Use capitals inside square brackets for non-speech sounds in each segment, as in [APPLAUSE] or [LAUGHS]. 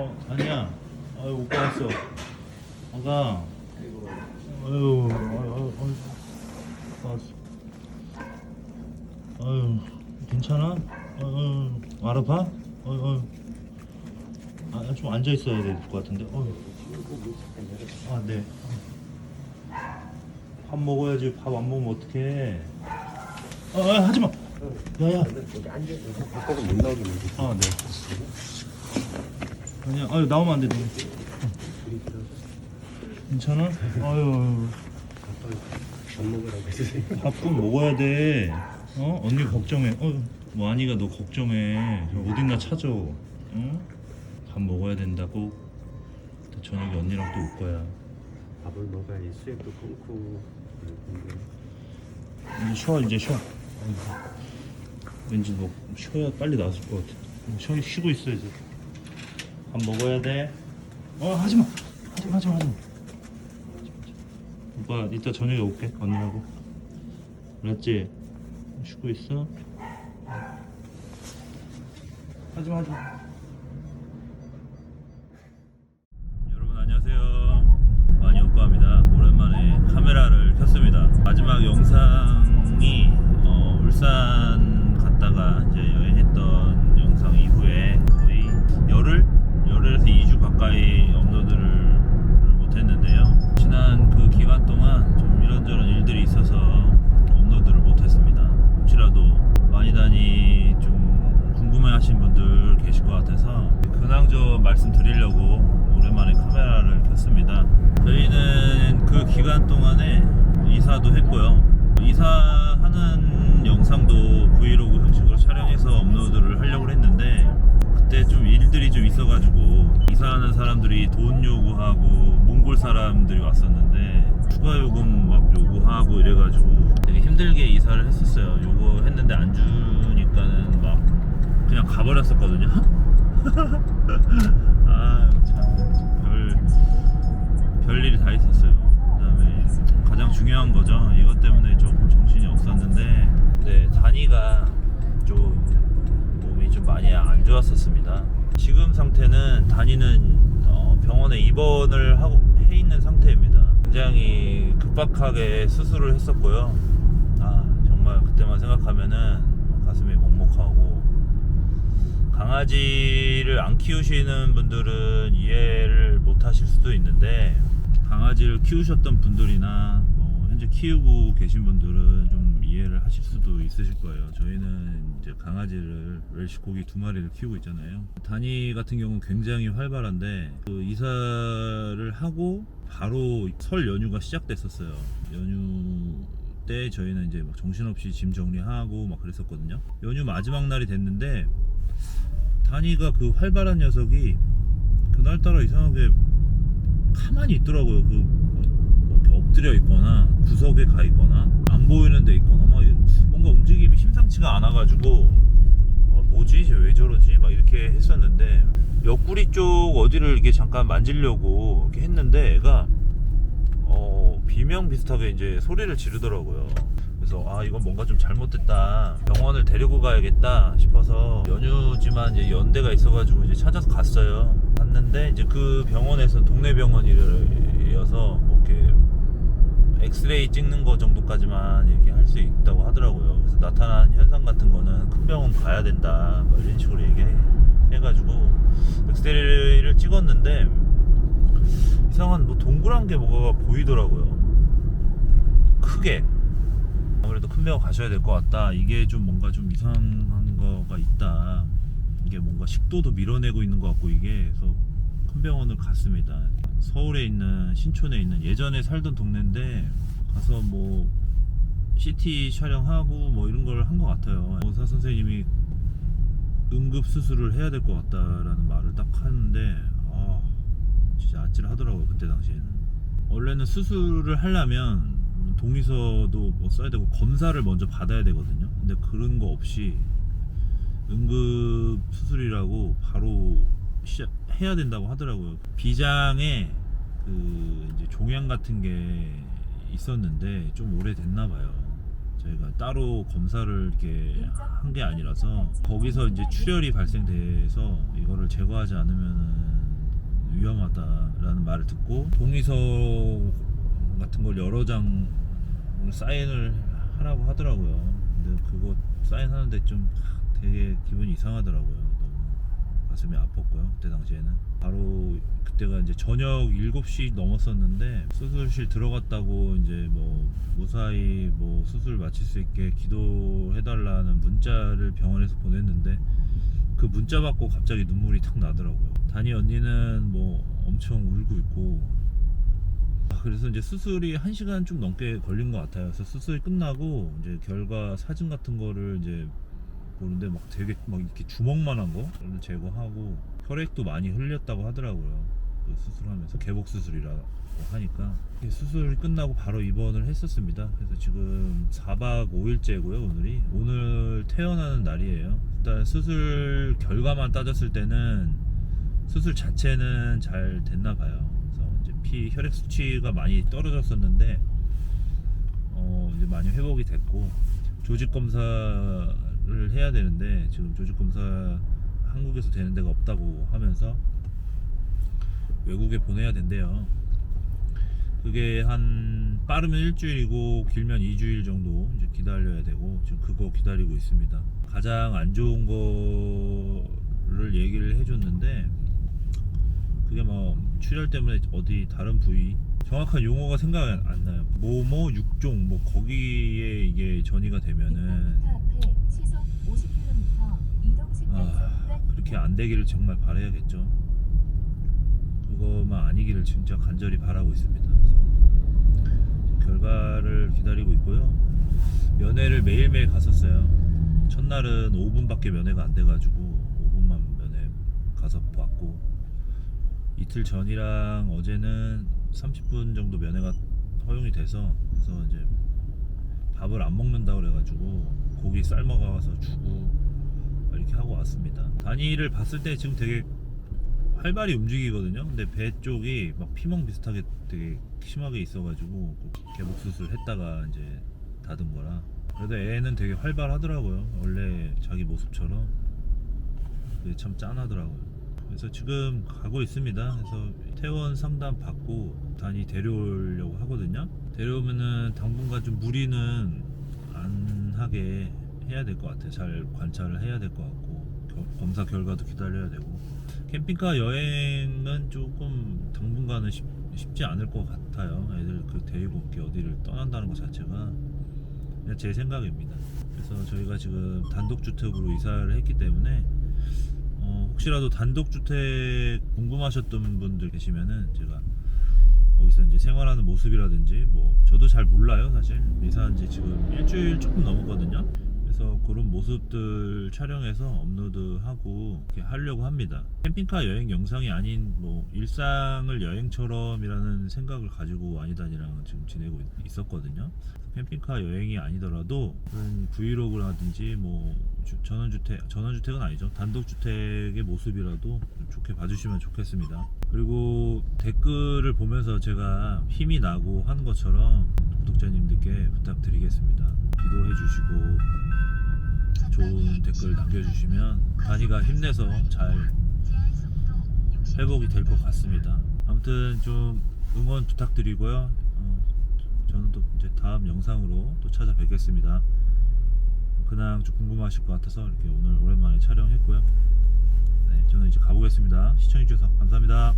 어, 아니야. 아유, 오빠 왔어. 아가. 아유, 아유, 아유, 아유. 아유, 괜찮아? 아유, 알아봐? 아유, 아유. 아, 좀 앉아 있어야 될 것 같은데. 어휴. 아, 네. 밥 먹어야지. 밥 안 먹으면 어떡해. 아, 아, 하지 마. 야야. 여기 앉아서 바꿔서 못 나오게 만들 아, 네. 그냥 아유 나오면 안 돼. 너. 괜찮아? 아유, 밥 먹으라고 했으세요. 밥꼭 먹어야 돼. 어? 언니 걱정해. 어, 뭐 아니가 너 걱정해. 저 어딨나 찾아. 응? 밥 먹어야 된다고. 또 저녁에 언니랑 또 올 거야. 밥을 먹어야지 수액도 끊고 그럴. 이제 쉬어 이제 쉬어. 왠지 뭐 쉬어야 빨리 나았을 것 같아. 쉬어 쉬고 있어 이제. 밥 먹어야 돼. 어 하지 마. 하지 마 하지 마 하지 마. 오빠 이따 저녁에 올게 언니하고. 알았지? 쉬고 있어. 하지 마 하지 마. 여러분 안녕하세요. 마니 오빠입니다. 오랜만에 카메라를 켰습니다. 마지막 영상 이사도 했고요. 이사하는 영상도 브이로그 형식으로 촬영해서 업로드를 하려고 했는데 그때 좀 일들이 좀 있어가지고 이사하는 사람들이 돈 요구하고 몽골 사람들이 왔었는데 추가 요금 막 요구하고 이래가지고 되게 힘들게 이사를 했었어요. 요거 했는데 안 주니까는 막 그냥 가버렸었거든요. [LAUGHS] 아, 아참별 별일이 다 있었어요. 가장 중요한 거죠. 이것 때문에 조금 정신이 없었는데, 네 단이가 좀 몸이 좀 많이 안 좋았었습니다. 지금 상태는 단이는 어, 병원에 입원을 하고 해 있는 상태입니다. 굉장히 급박하게 수술을 했었고요. 아 정말 그때만 생각하면은 가슴이 먹먹하고 강아지를 안 키우시는 분들은 이해를 못 하실 수도 있는데 강아지를 키우셨던 분들이나 뭐 현재 키우고 계신 분들은 좀 이해를 하실 수도 있으실 거예요. 저희는 이제 강아지를 웰시 고기 두 마리를 키우고 있잖아요. 다니 같은 경우는 굉장히 활발한데 그 이사를 하고 바로 설 연휴가 시작됐었어요. 연휴 때 저희는 이제 막 정신없이 짐 정리하고 막 그랬었거든요. 연휴 마지막 날이 됐는데 다니가 그 활발한 녀석이 그날따라 이상하게 가만히 있더라고요. 그 엎드려 있거나 구석에 가 있거나 안 보이는 데 있거나 막 뭔가 움직임이 심상치가 않아가지고 어, 뭐지? 쟤왜 저러지? 막 이렇게 했었는데 옆구리 쪽 어디를 이렇게 잠깐 만지려고 이렇게 했는데 애가 어, 비명 비슷하게 이제 소리를 지르더라고요. 그래서 아 이건 뭔가 좀 잘못됐다. 병원을 데리고 가야겠다 싶어서 연휴지만 이제 연대가 있어가지고 이제 찾아서 갔어요. 갔는데 이제 그 병원에서 동네 병원이어서 뭐 이렇게 엑스레이 찍는 거 정도까지만 이렇게 할 수 있다고 하더라고요 그래서 나타난 현상 같은 거는 큰 병원 가야 된다 뭐 이런 식으로 얘기해가지고 엑스레이를 찍었는데 이상한 뭐 동그란 게 뭐가 보이더라고요 크게 아무래도 큰 병원 가셔야 될 것 같다. 이게 좀 뭔가 좀 이상한 거가 있다. 이게 뭔가 식도도 밀어내고 있는 것 같고 이게 그래서 큰 병원을 갔습니다. 서울에 있는 신촌에 있는 예전에 살던 동네인데 가서 뭐 CT 촬영하고 뭐 이런 걸 한 것 같아요. 의사 선생님이 응급 수술을 해야 될 것 같다라는 말을 딱 하는데 아 진짜 아찔하더라고요 그때 당시에는. 원래는 수술을 하려면 동의서도 뭐 써야 되고 검사를 먼저 받아야 되거든요. 근데 그런 거 없이 응급 수술이라고 바로 시작 해야 된다고 하더라고요. 비장에 그 이제 종양 같은 게 있었는데 좀 오래됐나 봐요. 저희가 따로 검사를 이렇게 한 게 아니라서 거기서 이제 출혈이 발생돼서 이거를 제거하지 않으면 위험하다라는 말을 듣고 동의서 같은 걸 여러 장 사인을 하라고 하더라고요. 근데 그거 사인하는데 좀 되게 기분이 이상하더라고요. 가슴이 아팠고요. 그때 당시에는 바로 그때가 이제 저녁 7시 넘었었는데 수술실 들어갔다고 이제 뭐 무사히 뭐 수술 마칠 수 있게 기도해달라는 문자를 병원에서 보냈는데 그 문자 받고 갑자기 눈물이 탁 나더라고요. 다니 언니는 뭐 엄청 울고 있고 아, 그래서 이제 수술이 한 시간 좀 넘게 걸린 것 같아요. 그래서 수술이 끝나고 이제 결과 사진 같은 거를 이제 보는데 막 되게 막 이렇게 주먹만한 거를 제거하고 혈액도 많이 흘렸다고 하더라고요. 그 수술하면서 개복 수술이라고 하니까 수술이 끝나고 바로 입원을 했었습니다. 그래서 지금 4박 5일째고요. 오늘이 오늘 퇴원하는 날이에요. 일단 수술 결과만 따졌을 때는 수술 자체는 잘 됐나 봐요. 그래서 이제 피 혈액 수치가 많이 떨어졌었는데 어 이제 많이 회복이 됐고 조직 검사를 해야 되는데 지금 조직 검사 한국에서 되는 데가 없다고 하면서 외국에 보내야 된대요. 그게 한 빠르면 일주일이고 길면 2주일 정도 이제 기다려야 되고 지금 그거 기다리고 있습니다. 가장 안 좋은 거를 얘기를 해줬는데 그게 뭐 출혈 때문에 어디 다른 부위 정확한 용어가 생각이 안- 안 나요. 뭐뭐 육종 뭐 거기에 이게 전이가 되면은 600m 앞에 시속 50km 이동 신간속 아, 그렇게 안 되기를 정말 바라야겠죠. 그거만 아니기를 진짜 간절히 바라고 있습니다. 결과를 기다리고 있고요. 면회를 매일매일 갔었어요. 첫날은 5분밖에 면회가 안 돼가지고 5분만 면회 가서 봤고 이틀 전이랑 어제는 30분 정도 면회가 허용이 돼서 그래서 이제 밥을 안 먹는다 그래가지고 고기 삶아 가서 주고 이렇게 하고 왔습니다. 다니를 봤을 때 지금 되게 활발히 움직이거든요. 근데 배 쪽이 막 피멍 비슷하게 되게 심하게 있어가지고 개복 수술 했다가 이제 닫은 거라. 그래도 애는 되게 활발하더라고요. 원래 자기 모습처럼. 그게 참 짠하더라고요. 그래서 지금 가고 있습니다. 그래서 퇴원 상담 받고 단이 데려오려고 하거든요. 데려오면은 당분간 좀 무리는 안 하게 해야 될 것 같아요. 잘 관찰을 해야 될 것 같고 겨- 검사 결과도 기다려야 되고 캠핑카 여행은 조금 당분간은 쉽, 쉽지 않을 것 같아요. 애들 그 데리고 이렇게 어디를 떠난다는 것 자체가 제 생각입니다. 그래서 저희가 지금 단독주택으로 이사를 했기 때문에 어, 혹시라도 단독주택 궁금하셨던 분들 계시면은 제가 거기서 이제 생활하는 모습이라든지 뭐 저도 잘 몰라요 사실 이사한 지 지금 일주일 조금 넘었거든요 그래서 그런 모습들 촬영해서 업로드하고 이렇게 하려고 합니다. 캠핑카 여행 영상이 아닌 뭐 일상을 여행처럼이라는 생각을 가지고 아니다니랑 지금 지내고 있- 있었거든요. 캠핑카 여행이 아니더라도 브이로그라든지 뭐 주- 전원주택 전원주택은 아니죠. 단독주택의 모습이라도 좋게 봐주시면 좋겠습니다. 그리고 댓글을 보면서 제가 힘이 나고 한 것처럼 구독자님들께 부탁드리겠습니다. 기도해 주시고 좋은 댓글 남겨주시면 단이가 힘내서 잘 회복이 될 것 같습니다 아무튼 좀 응원 부탁드리고요 어, 저는 또 이제 다음 영상으로 또 찾아뵙겠습니다. 그냥 좀 궁금하실 것 같아서 이렇게 오늘 오랜만에 촬영했고요. 네, 저는 이제 가보겠습니다. 시청해주셔서 감사합니다.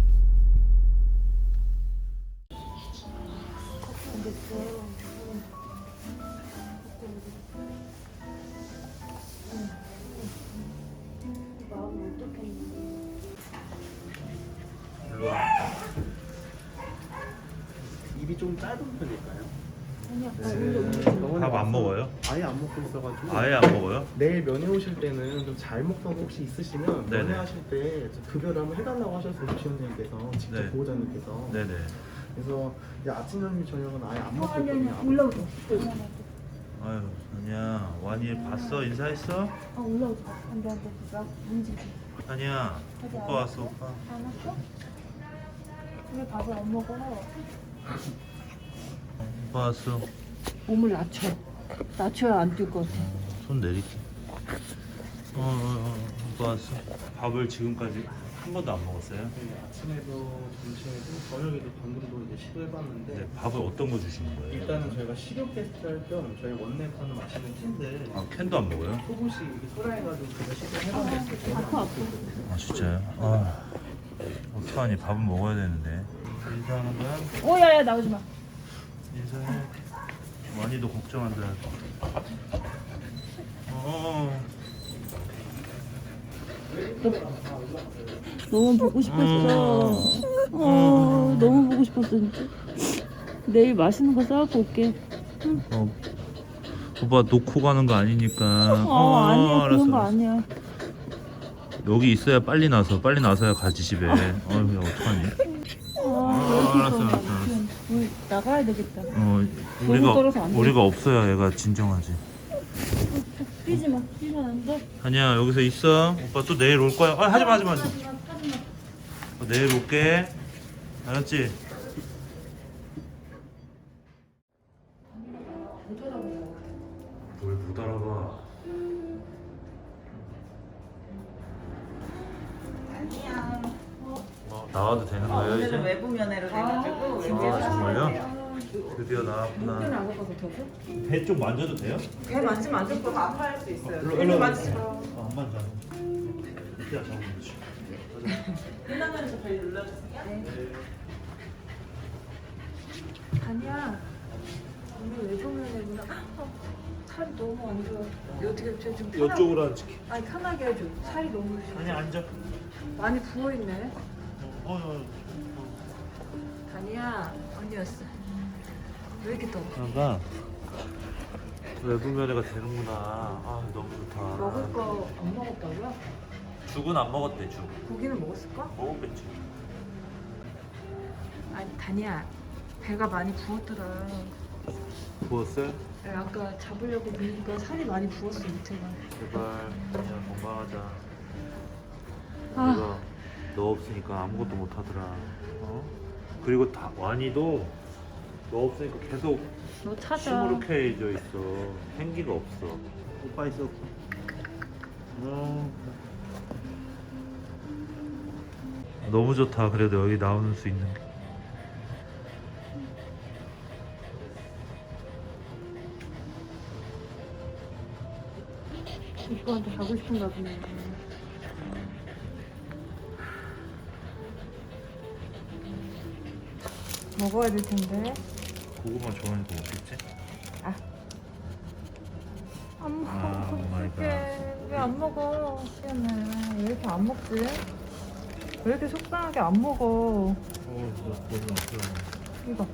입이 좀 짧은 편일까요? 밥 안 먹어요? 아예 안 먹고 있어가지고 아예 안 먹어요? 내일 면회 오실 때는 좀 잘 먹던 거 혹시 있으시면 네네. 면회 하실 때좀 급여를 한번 해달라고 하셨어요 지원님께서 직접 네. 보호자님께서 네네. 그래서 이제 아침 점심 저녁은 아예 안 먹고 있거든요 올라오자. 아유, 아니야. 완이 봤어? 인사했어? 아 올라오자. 안돼 안돼 나 문지. 아니야. 오빠 왔어, 오빠. 안 왔어? 왜 밥을 안 먹어? 오빠 왔어. 몸을 낮춰. 낮춰야 안뛸 거. 손 내릴게. 어, 어, 어, 오빠 왔어. 밥을 지금까지 한 번도 안 먹었어요? 네, 아침에도 점심에도 저녁에도 방금도 이제 시도해봤는데 네, 밥을 어떤 거 주시는 거예요? 일단은 저희가 식욕 테스트 할 겸 저희 원내 파는 마시는 캔들 아 캔도 안 먹어요? 소금씩 이렇게 소라해가지고 제가 시도해봤는데 아파 아파. 아 진짜요? 아 어떡하니 밥은 먹어야 되는데 인사하는 거야? 오야야 나오지 마. 인사해 많이도 걱정한다 어 너무 보고 싶었어. 어 너무 보고 싶었어 진짜. 내일 맛있는 거 싸갖고 올게. 어. 오빠 놓고 가는 거 아니니까 어, 아니야 알았어, 그런 거. 아니야. 여기 있어야 빨리 나서 빨리 나서야 가지 집에 어휴 야 어떡하니 아, 알았어, 알았어, 알았어. 우리 나가야 되겠다. 어 우리가 떨어서 안 돼. 우리가 없어야 얘가 진정하지 뛰지 마. 뛰면 안 돼. 아니야 여기서 있어 오빠 또 내일 올 거야 아 하지 마 하지 마 하지 마 어, 내일 올게 알았지? 뭘 못 알아봐 어, 나와도 되는 거예요 이제? 오늘은 외부 면회로 돼가지고 아 정말요? 드디어 나왔구나 배 좀 만져도 돼요? 배 만지면 안 좋고 아파할 수 있어요. 일로. 만지지 마. 아, 안 만져 이때 잡으면 되지 끝나면서 배 눌러주세요. 아니야. 오늘 외국면회구나. 어, 살이 너무 안 좋아. 어떻게 저 지금 편하- 이쪽으로 앉을게 아니 편하게 해줘. 살이 너무 아니 앉아 많이 부어 있네. 어, 어, 다니야 언니였어. 왜 이렇게 더워? 아가 외부 면회가 되는구나 아 너무 좋다 먹을 거 안 먹었다고요? 죽은 안 먹었대 죽 고기는 먹었을까? 먹었겠지 아니 다니야 배가 많이 부었더라. 부었어요? 네, 아까 잡으려고 밀니까 살이 많이 부었어 밑에가. 제발 그냥 건강하자 아. 우리가 너 없으니까 아무것도 못 하더라 어? 그리고 다 완이도 너 없으니까 계속 너 찾아. 시무룩해져 있어 생기가 없어 오빠 있어 어. 너무 좋다 그래도 여기 나오는 수 있는 게 오빠한테 가고 싶은가 보네. 먹어야 될 텐데. 고구마 좋아하니까 먹겠지? 안 먹어. 아, 오 마이 갓. 왜안 먹어? 시연아 왜 이렇게 안 먹지? 왜 이렇게 속상하게 안 먹어? 어, 나 고구마 없어 이거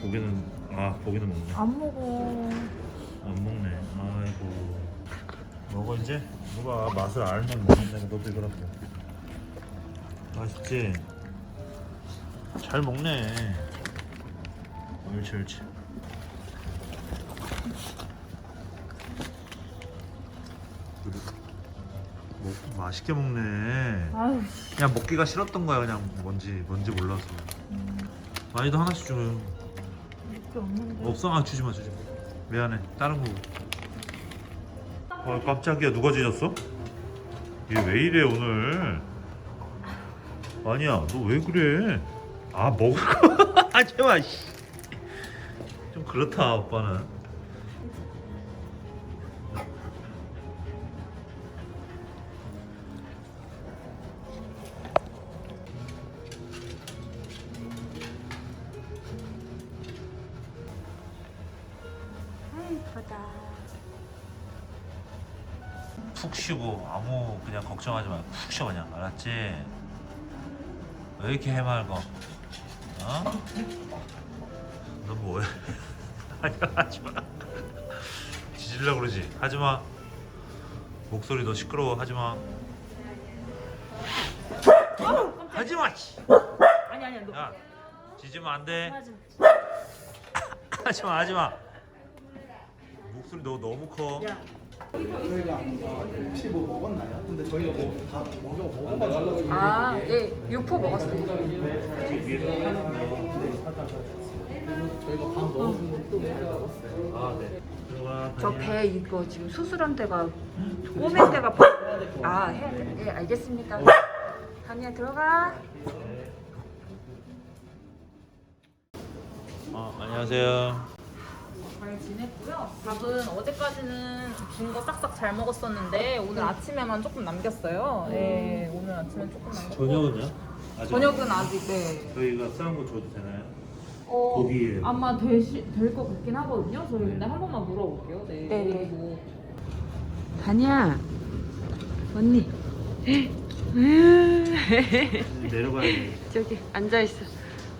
고기는 아 고기는 먹네 안 먹어. 안 먹네 아이고 먹어 이제 누가 맛을 알면 먹는다고 너도 이거라도 먹어 맛있지? 잘 먹네. 옳지 옳지. 그래. 먹, 맛있게 먹네. 아유 그냥 먹기가 싫었던 거야 그냥 뭔지 뭔지 몰라서. 많이도 하나씩 줘요 이렇게 없는데. 없어? 아 주지 마 주지 마. 미안해. 다른 거. 아, 깜짝이야. 누가 짖었어? 얘 왜 이래 오늘? 아니야. 너 왜 그래 아 먹을 거 [LAUGHS] 하지마 씨. 좀 그렇다 오빠는. 푹 쉬고 아무 그냥 걱정하지 말고 푹 쉬어 그냥 알았지? 왜 이렇게 해맑어? 어? 너 뭐해? 아니야 하지마 지질라 그러지 하지마 목소리 너 시끄러워 하지마 하지마 씨. 아니 아니야 너. 야 짖으면 안돼 하지. [LAUGHS] 하지마 하지마 목소리 너 너무 커 야. 저희가 혹시 뭐 먹었나요? 근데 저희가 뭐 다 먹어 먹어가지고 아, 예, 육포 먹었어요. 저희가 밥 먹었는데 또잘 먹었어요. 아네 들어가 저배 이거 지금 수술한 데가 꼬맨 데가 아 해야 돼? 네 알겠습니다. 다니야 들어가. 어, 안녕하세요. 잘 지냈고요. 밥은 어제까지는 준 거 싹싹 잘 먹었었는데 오늘 아침에만 조금 남겼어요. 네, 오늘 아침에 조금 남겼고 저녁은요? 아직 저녁은 아직 네. 저희가 싸운 거 줘도 되나요? 어, 고기예요. 아마 될것 같긴 하거든요. 저희 근데 한 번만 물어볼게요. 네. 네, 네. 뭐 다니야 언니. 내려가야 돼. 저기 앉아 있어.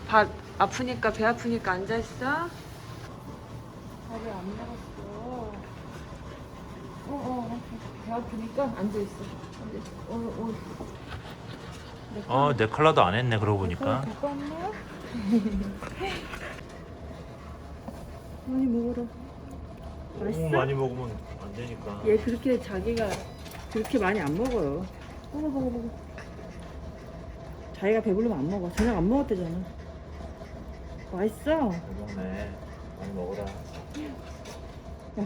밥 아프니까 배 아프니까 앉아 있어. 밥을 안 먹었어. 어, 어, 배 아프니까 앉아 있어. 앉아 있어. 어, 어. 어, 내 컬러도 안 했네 그러고 보니까. 갖고 왔나? [LAUGHS] 많이 먹어라. 너무 많이 먹으면 안 되니까. 얘 그렇게 자기가 그렇게 많이 안 먹어요. 먹어 먹어 먹어. 자기가 배부르면 안 먹어. 저녁 안 먹었대잖아. 맛있어. 야잘 먹네. 많이 먹어라.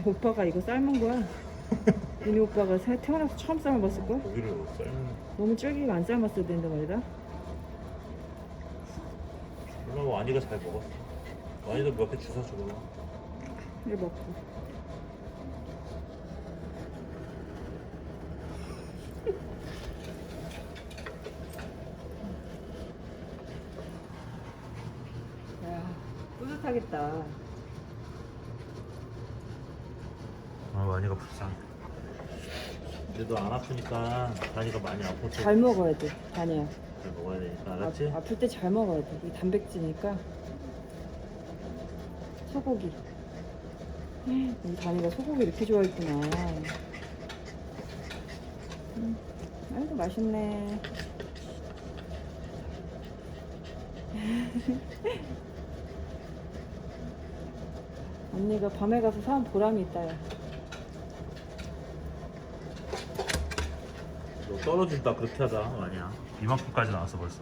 오빠가 이거 삶은 거야. [LAUGHS] 윤희 오빠가 새- 태어나서 처음 삶아봤을 거야. 고기를 삶는. 너무 질기게 안 삶았어야 되는데 말이다. 물론 와니가 잘 먹었어. 와니도 몇 개 주워 줘. 이거 먹고. 야, 뿌듯하겠다. 아, 와니가 불쌍해. 근데도 안 아프니까 다니가 많이 아팠어. 잘 먹어야 돼, 다니야. 잘 먹어야 되니까 알았지? 아, 아플 때 잘 먹어야 돼. 이 단백질이니까. 소고기. 우리 다니가 소고기 이렇게 좋아했구나. 음, 아이고 맛있네. [LAUGHS] 언니가 밤에 가서 사온 보람이 있다. 야. 너 떨어진다 그렇게 하자 와니야. 이만큼까지 나왔어 벌써.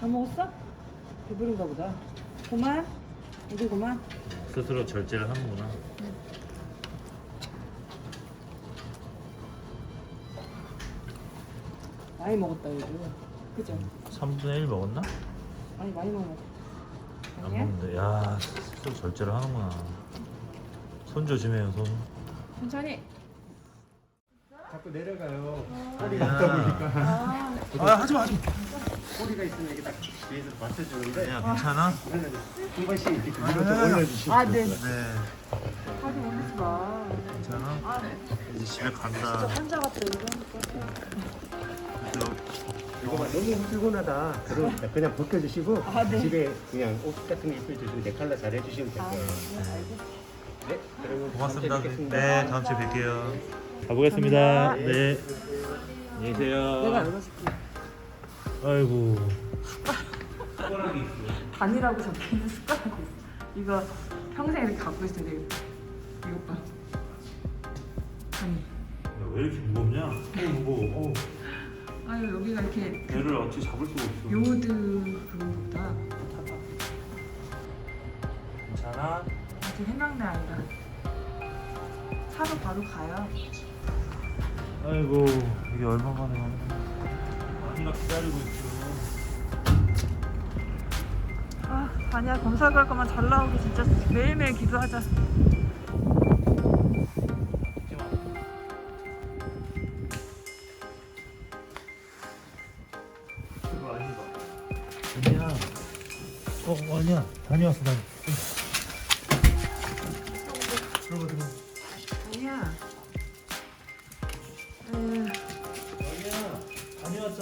다 먹었어? 배부른가 보다. 그만. 우리 그만. 스스로 절제를 하는구나. 많이 먹었다 이거. 그죠? 3분의 1 먹었나? 아니 많이 먹었다. 안 아니야? 먹는데. 야, 스스로 절제를 하는구나. 손 조심해요 손. 천천히. 자꾸 내려가요. 꼬리가 없다 보니까. 아, 하지 마, 하지 마. 꼬리가 있으면 이게 딱 뒤에서 받쳐주는데 야, 괜찮아? 한 번씩 이렇게 위로 좀 올려주시면 아, 네. 네, 하지 올리지 마. 괜찮아? 이제 집에 간다. 환자 같아 이거 하니까. 이거 봐, 너무 피곤하다. 그러니까 그냥 벗겨주시고 아, 네. 집에 그냥 옷 같은 거 입혀주시면 내 칼라 잘 해주시면 될 아, 거예요. 네, 알겠어. 네, 그러면 고맙습니다. 다음 주에 뵙겠습니다. 네, 다음 주에 뵐게요. 가보겠습니다. 감사합니다. 네. 안녕히 계세요. 내가 열어줄게. 아이고. 숟가락이 있어. 반이라고 적혀있는 숟가락이 있어. 이거 평생 이렇게 갖고 있어야 돼. 이것 봐. 아니. 야, 왜 이렇게 무겁냐? 어, 무거워. 어, 아유 여기가 이렇게 배를 어떻게 잡을 수가 없어. 요드 그거보다 봐봐. 괜찮아? 아직 해명대 아니라 차로 바로 가요. 아이고, 이게 얼마 만에 가는 거야? 많이가 기다리고 있죠. 아, 아니야 검사 결과만 잘 나오게 진짜 매일매일 기도하자. 그거 아니다. 아니야. 어, 아니야. 다녀왔어, 다녀.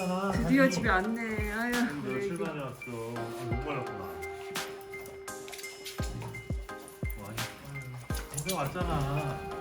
왔잖아. 드디어 집에 왔네. 아유, 왜 며칠 이게. 만에 왔어. 아, 못 말랐구나. 뭐 아니, 고생 왔잖아.